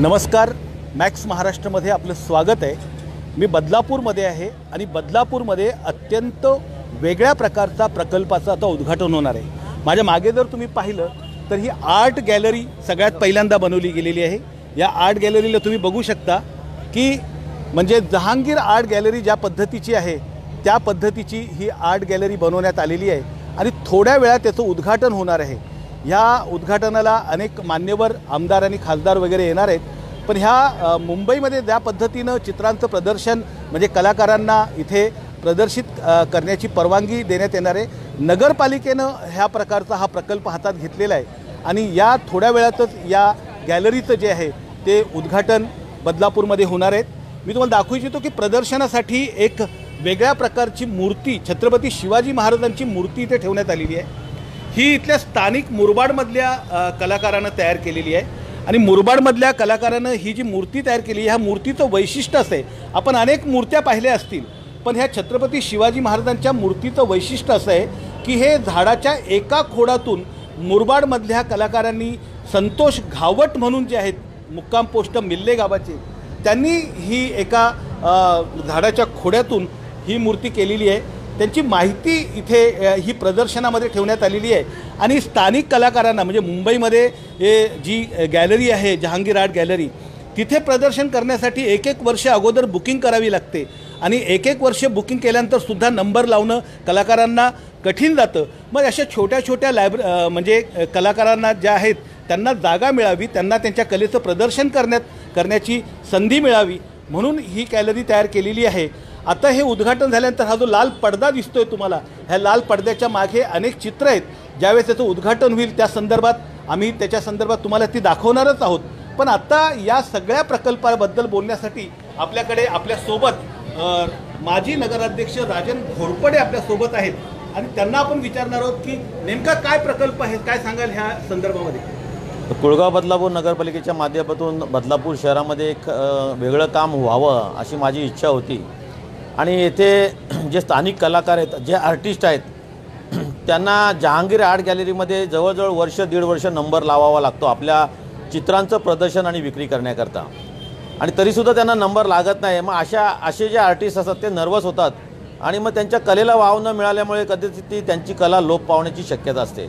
नमस्कार. मॅक्स महाराष्ट्रामध्ये आपलं स्वागत आहे. मी बदलापूरमध्ये आहे आणि बदलापूरमध्ये अत्यंत वेगळ्या प्रकारचा प्रकल्पाचं आता उद्घाटन होणार आहे. माझ्या मागे जर तुम्ही पाहिलं तर ही आर्ट गॅलरी सगळ्यात पहिल्यांदा बनवली गेलेली आहे. या आर्ट गॅलरीला तुम्ही बघू शकता की म्हणजे जहांगीर आर्ट गॅलरी ज्या पद्धतीची आहे त्या पद्धतीची ही आर्ट गॅलरी बनवण्यात आलेली आहे. आणि थोड्या वेळात त्याचं उद्घाटन होणार आहे. ह्या उद्घाटनाला अनेक मान्यवर आमदार आणि खासदार वगैरे येणार आहेत. पण ह्या मुंबईमध्ये ज्या पद्धतीनं चित्रांचं प्रदर्शन म्हणजे कलाकारांना इथे प्रदर्शित करण्याची परवानगी देण्यात येणार आहे. नगरपालिकेनं ह्या प्रकारचा हा प्रकल्प हातात घेतलेला आहे. आणि या थोड्या वेळातच या गॅलरीचं जे आहे ते उद्घाटन बदलापूरमध्ये होणार आहेत मी तुम्हाला दाखवू इच्छितो की प्रदर्शनासाठी एक वेगळ्या प्रकारची मूर्ती छत्रपती शिवाजी महाराजांची मूर्ती इथे ठेवण्यात आलेली आहे. ही इथल्या स्थानिक मुरबाडमधल्या कलाकारानं तयार केलेली आहे. आणि मुरबाडमधल्या कलाकारानं ही जी मूर्ती तयार केली ह्या मूर्तीचं वैशिष्ट्य असं आहे. आपण अनेक मूर्त्या पाहिल्या असतील पण ह्या छत्रपती शिवाजी महाराजांच्या मूर्तीचं वैशिष्ट्य असं आहे की हे झाडाच्या एका खोडातून मुरबाडमधल्या कलाकारांनी संतोष घावट म्हणून जे आहेत मुक्काम पोस्ट मिल्ले गावाचे त्यांनी ही एका झाडाच्या खोड्यातून ही मूर्ती केलेली आहे. त्यांची माहिती इथे ही प्रदर्शनामध्ये ठेवण्यात आलेली आहे. आणि स्थानिक कलाकारांना म्हणजे मुंबईमध्ये हे जी गॅलरी आहे जहांगीर आर्ट गॅलरी तिथे प्रदर्शन करण्यासाठी एक एक वर्ष अगोदर बुकिंग करावी लागते. आणि एक एक वर्ष बुकिंग केल्यानंतर सुद्धा नंबर लावणं कलाकारांना कठीण जातं. मग अशा छोट्या छोट्या लायब्र म्हणजे कलाकारांना ज्या आहेत त्यांना जागा मिळावी त्यांना त्यांच्या कलेचं प्रदर्शन करण्यात करण्याची संधी मिळावी म्हणून ही गॅलरी तयार केलेली आहे. आता हे उद्घाटन झाल्यानंतर हा जो लाल पडदा दिसतोय तुम्हाला ह्या लाल पडद्याच्या मागे अनेक चित्र आहेत. ज्यावेळेस त्याचं उद्घाटन होईल त्या संदर्भात आम्ही त्याच्या संदर्भात तुम्हाला ती दाखवणारच आहोत. पण आता या सगळ्या प्रकल्पाबद्दल बोलण्यासाठी आपल्याकडे आपल्यासोबत माजी नगराध्यक्ष राजन घोरपडे आपल्यासोबत आहेत. आणि त्यांना आपण विचारणार आहोत की नेमका काय प्रकल्प आहे काय सांगाल ह्या संदर्भामध्ये? कुळगाव बदलापूर नगरपालिकेच्या माध्यमातून बदलापूर शहरामध्ये एक वेगळं काम व्हावं अशी माझी इच्छा होती. आणि येथे जे स्थानिक कलाकार आहेत जे आर्टिस्ट आहेत त्यांना जहांगीर आर्ट गॅलरीमध्ये जवळजवळ वर्ष दीड वर्ष नंबर लावावा लागतो आपल्या चित्रांचं प्रदर्शन आणि विक्री करण्याकरता. आणि तरीसुद्धा त्यांना नंबर लागत नाही मग अशा असे जे आर्टिस्ट असतात ते नर्वस होतात आणि मग त्यांच्या कलेला वाव न मिळाल्यामुळे कदाचित ती त्यांची कला लोप पावण्याची शक्यता असते.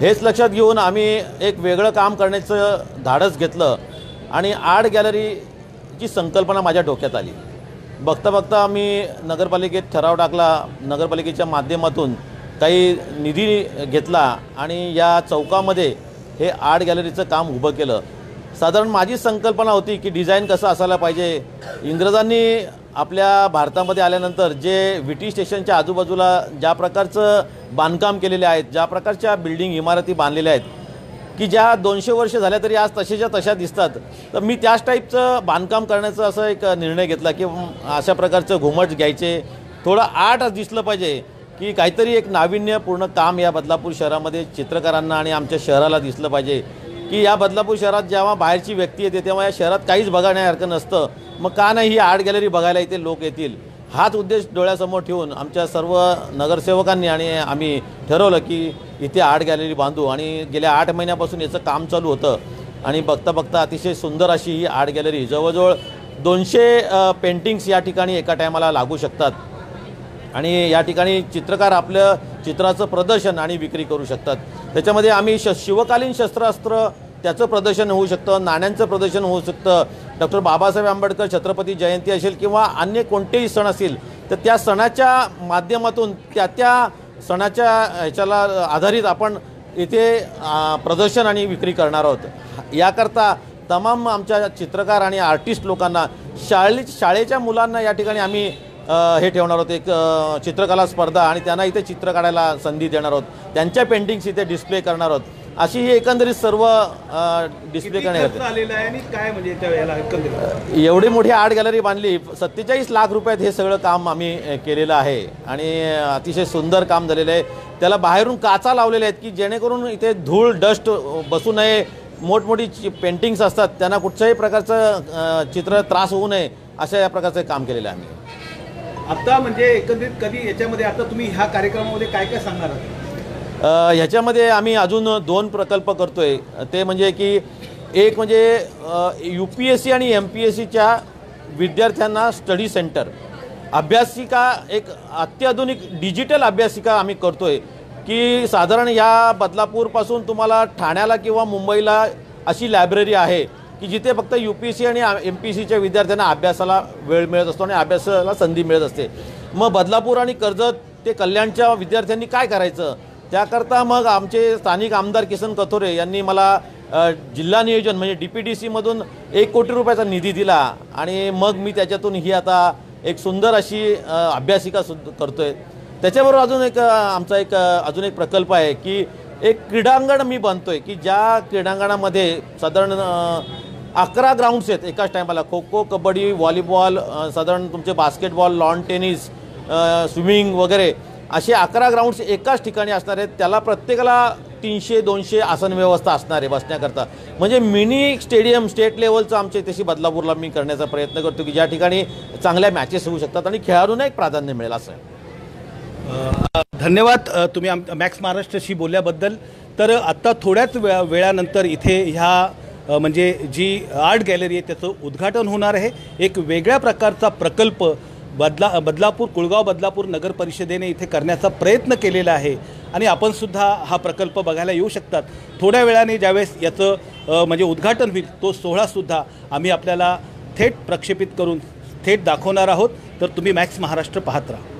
हेच लक्षात घेऊन आम्ही एक वेगळं काम करण्याचं धाडस घेतलं आणि आर्ट गॅलरीची संकल्पना माझ्या डोक्यात आली. बघता बघता आम्ही नगरपालिकेत ठराव टाकला. नगरपालिकेच्या माध्यमातून काही निधी घेतला आणि या चौकामध्ये हे आर्ट गॅलरीचं काम उभं केलं. साधारण माझी संकल्पना होती की डिझाईन कसं असायला पाहिजे. इंग्रजांनी आपल्या भारतामध्ये आल्यानंतर जे विटी स्टेशनच्या आजूबाजूला ज्या प्रकारचं बांधकाम केलेले आहेत ज्या प्रकारच्या बिल्डिंग इमारती बांधलेल्या आहेत की ज्या दोनशे वर्ष झाल्या तरी आज तशाच्या तशा दिसतात. तर मी त्याच टाईपचं बांधकाम करण्याचा असं एक निर्णय घेतला की अशा प्रकारचं घुमट घ्यायचे. थोडं आर्ट दिसलं पाहिजे की काहीतरी एक नाविन्यपूर्ण काम या बदलापूर शहरामध्ये चित्रकारांना आणि आमच्या शहराला दिसलं पाहिजे. की या बदलापूर शहरात जेव्हा बाहेरची व्यक्ती येते तेव्हा या शहरात काहीच बघण्यासारखं नसतं. मग का नाही ही आर्ट गॅलरी बघायला इथे लोक येतील? हाच उद्देश डोळ्यासमोर ठेवून आमच्या सर्व नगरसेवकांनी आणि आम्ही ठरवलं की इथे आर्ट गॅलरी बांधू. आणि गेल्या आठ महिन्यापासून याचं काम चालू होतं. आणि बघता बघता अतिशय सुंदर अशी ही आर्ट गॅलरी जवळजवळ दोनशे पेंटिंग्स या ठिकाणी एका टायमाला लागू शकतात. आणि या ठिकाणी चित्रकार आपलं चित्राचं प्रदर्शन आणि विक्री करू शकतात. त्याच्यामध्ये आम्ही श शिवकालीन शस्त्रास्त्र त्याचं प्रदर्शन होऊ शकतं नाण्यांचं प्रदर्शन होऊ शकतं डॉक्टर बाबासाहेब आंबेडकर छत्रपती जयंती असेल किंवा अन्य कोणतेही सण असतील तर त्या सणाच्या माध्यमातून त्या त्या सणाच्या ह्याच्याला आधारित आपण इथे प्रदर्शन आणि विक्री करणार आहोत. याकरता तमाम आमच्या चित्रकार आणि आर्टिस्ट लोकांना शाळे शाळेच्या मुलांना या ठिकाणी आम्ही हे ठेवणार आहोत. एक चित्रकला स्पर्धा आणि त्यांना इथे चित्र काढायला संधी देणार आहोत. त्यांच्या पेंटिंग्स इथे डिस्प्ले करणार आहोत. अशी ही एकंदरीत सर्व डिस्प्ले करण्यात खर्च आलेला आहे आणि काय म्हणजे एवढी मोठी आर्ट गॅलरी बांधली सत्तेचाळीस लाख रुपयात हे सगळं काम आम्ही केलेलं आहे. आणि अतिशय सुंदर काम झालेलं आहे. त्याला बाहेरून काचा लावलेल्या आहेत की जेणेकरून इथे धूळ डस्ट बसू नये. मोठमोठी पेंटिंग्स असतात. त्यांना कुठच्याही प्रकारचं चित्र त्रास होऊ नये अशा या प्रकारचं काम केलेलं आहे आम्ही. आता म्हणजे एकंदरीत कधी याच्यामध्ये आता तुम्ही ह्या कार्यक्रमामध्ये काय काय सांगणार आहात? ह्याच्यामध्ये आम्ही अजून दोन प्रकल्प करतोय. ते म्हणजे की एक म्हणजे यू पी एस सी आणि एम पी एस सीच्या विद्यार्थ्यांना स्टडी सेंटर. अभ्यासिका एक अत्याधुनिक डिजिटल अभ्यासिका आम्ही करतोय की साधारण या बदलापूरपासून तुम्हाला ठाण्याला किंवा मुंबईला अशी लायब्ररी आहे की जिथे फक्त यू पी सी आणि एम पी सीच्या विद्यार्थ्यांना अभ्यासाला वेळ मिळत असतो आणि अभ्यासाला संधी मिळत असते. मग बदलापूर आणि कर्जत ते कल्याणच्या विद्यार्थ्यांनी काय करायचं? त्याकरता मग आमचे स्थानिक आमदार किसन कथोरे यांनी मला जिल्हा नियोजन म्हणजे डी पी डी सीमधून एक कोटी रुपयाचा निधी दिला आणि मग मी त्याच्यातून ही आता एक सुंदर अशी अभ्यासिका सुद्धा करतोय. त्याच्याबरोबर अजून एक आमचा एक अजून एक प्रकल्प आहे की एक क्रीडांगण मी बांधतोय की ज्या क्रीडांगणामध्ये साधारण अकरा ग्राउंड्स आहेत एकाच टायमाला. खो खो कबड्डी व्हॉलीबॉल साधारण तुमचे बास्केटबॉल लॉन टेनिस स्विमिंग वगैरे. असे अकरा ग्राउंड्स एकाच ठिकाणी असणार आहेत. त्याला प्रत्येकाला तीनशे दोनशे आसन व्यवस्था असणार आहे बसण्याकरता. म्हणजे मिनी स्टेडियम स्टेट लेवलचं आमच्या तशी बदलापूरला मी करण्याचा प्रयत्न करतो की ज्या ठिकाणी चांगल्या मॅचेस होऊ शकतात आणि खेळाडूंना एक प्राधान्य मिळेल असं धन्यवाद. तुम्ही आम मॅक्स महाराष्ट्राशी बोलल्याबद्दल. तर आत्ता थोड्याच वेळा वेळानंतर इथे ह्या म्हणजे जी आर्ट गॅलरी आहे त्याचं उद्घाटन होणार आहे. एक वेगळ्या प्रकारचा प्रकल्प बदला बदलापूर कुळगाव बदलापूर नगर परिषदेने इथे करण्याचा प्रयत्न केलेला आहे. आणि आपणसुद्धा हा प्रकल्प बघायला येऊ शकतात. थोड्या वेळाने ज्यावेळेस याचं म्हणजे उद्घाटन होईल तो सोहळासुद्धा आम्ही आपल्याला थेट प्रक्षेपित करून थेट दाखवणार आहोत. तर तुम्ही मॅक्स महाराष्ट्र पाहत राहा.